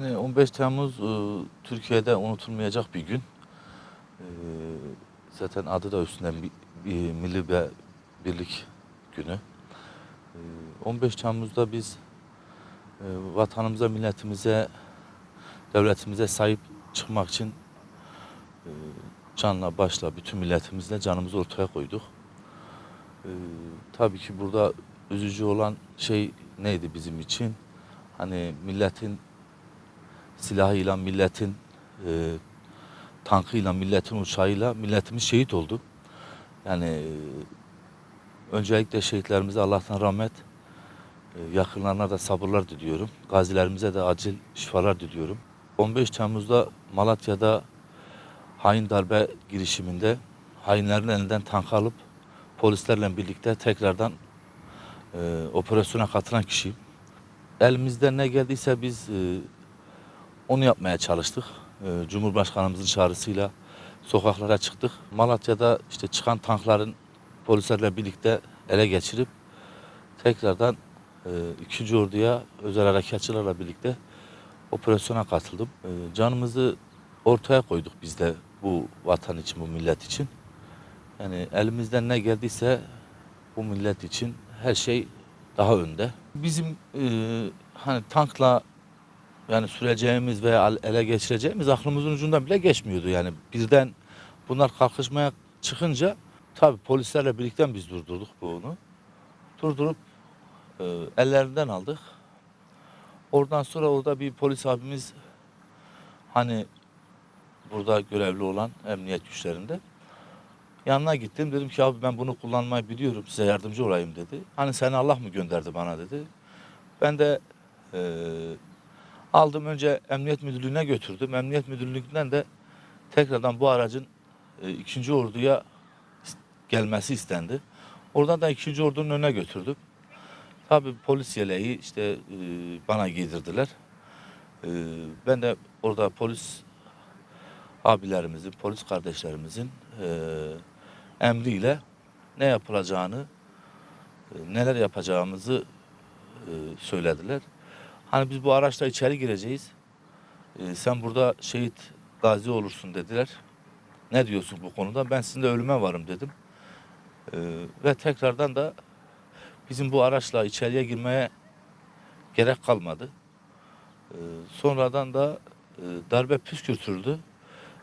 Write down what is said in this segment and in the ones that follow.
Yani 15 Temmuz e, Türkiye'de unutulmayacak bir gün. E, Zaten adı da üstünden bir, bir milli bir birlik günü. E, 15 Temmuz'da biz e, vatanımıza, milletimize, devletimize sahip çıkmak için e, canla başla bütün milletimizle canımızı ortaya koyduk. E, Tabii ki burada üzücü olan şey neydi bizim için? Hani milletin silahıyla, milletin e, tankıyla, milletin uçağıyla milletimiz şehit oldu. Yani e, öncelikle şehitlerimize Allah'tan rahmet, e, yakınlarına da sabırlar diliyorum. Gazilerimize de acil şifalar diliyorum. 15 Temmuz'da Malatya'da hain darbe girişiminde hainlerin elinden tank alıp polislerle birlikte tekrardan e, operasyona katılan kişiyim. Elimizden ne geldiyse biz e, onu yapmaya çalıştık. E, Cumhurbaşkanımızın çağrısıyla sokaklara çıktık. Malatya'da işte çıkan tankların polislerle birlikte ele geçirip tekrardan e, 2. Ordu'ya özel harekatçılarla birlikte operasyona katıldım. E, canımızı ortaya koyduk biz de bu vatan için, bu millet için. Yani elimizden ne geldiyse bu millet için her şey daha önde. Bizim e, hani tankla yani süreceğimiz veya ele geçireceğimiz aklımızın ucundan bile geçmiyordu. Yani birden bunlar kalkışmaya çıkınca tabii polislerle birlikte biz durdurduk bunu. Durdurup e, ellerinden aldık. Oradan sonra orada bir polis abimiz hani burada görevli olan emniyet güçlerinde yanına gittim. Dedim ki abi ben bunu kullanmayı biliyorum size yardımcı olayım dedi. Hani seni Allah mı gönderdi bana dedi. Ben de e, aldım önce emniyet müdürlüğüne götürdüm. Emniyet müdürlüğünden de tekrardan bu aracın e, ikinci orduya gelmesi istendi. Oradan da ikinci ordunun önüne götürdüm. Tabii polis yeleği işte e, bana giydirdiler. E, ben de orada polis abilerimizin, polis kardeşlerimizin e, emriyle ne yapılacağını, e, neler yapacağımızı e, söylediler. Hani biz bu araçla içeri gireceğiz. E, sen burada şehit gazi olursun dediler. Ne diyorsun bu konuda? Ben sizin de ölüme varım dedim. E, ve tekrardan da bizim bu araçla içeriye girmeye gerek kalmadı. E, sonradan da e, darbe püskürtüldü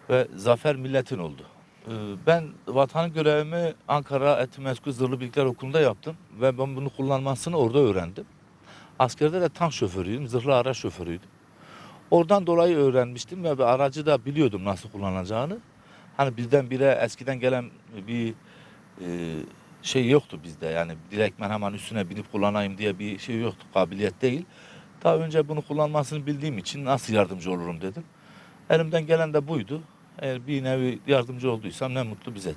ve zafer milletin oldu. E, ben vatan görevimi Ankara Etimesgut Zırhlı Birlikler Okulu'nda yaptım ve ben bunu kullanmasını orada öğrendim. Askerde de tank şoförüydüm, zırhlı araç şoförüydüm. Oradan dolayı öğrenmiştim ve bir aracı da biliyordum nasıl kullanacağını. Hani birdenbire eskiden gelen bir e, şey yoktu bizde. Yani direktmen hemen üstüne binip kullanayım diye bir şey yoktu, kabiliyet değil. Daha önce bunu kullanmasını bildiğim için nasıl yardımcı olurum dedim. Elimden gelen de buydu. Eğer bir nevi yardımcı olduysam ne mutlu bize.